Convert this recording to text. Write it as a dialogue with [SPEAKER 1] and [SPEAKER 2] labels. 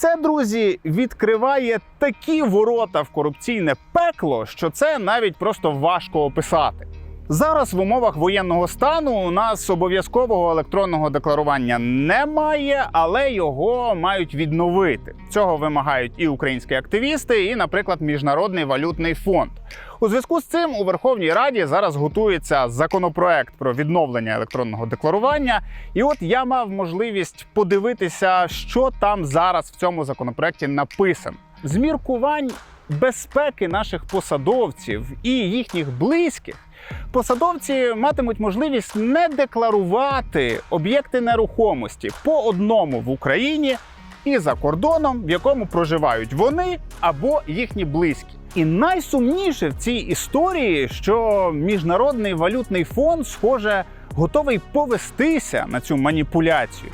[SPEAKER 1] це, друзі, відкриває такі ворота в корупційне пекло, що це навіть просто важко описати. Зараз в умовах воєнного стану у нас обов'язкового електронного декларування немає, але його мають відновити. Цього вимагають і українські активісти, і, наприклад, Міжнародний валютний фонд. У зв'язку з цим у Верховній Раді зараз готується законопроект про відновлення електронного декларування. І от я мав можливість подивитися, що там зараз в цьому законопроекті написано. З міркувань безпеки наших посадовців і їхніх близьких. Посадовці матимуть можливість не декларувати об'єкти нерухомості по одному в Україні і за кордоном, в якому проживають вони або їхні близькі. І найсумніше в цій історії, що міжнародний валютний фонд, схоже, готовий повестися на цю маніпуляцію.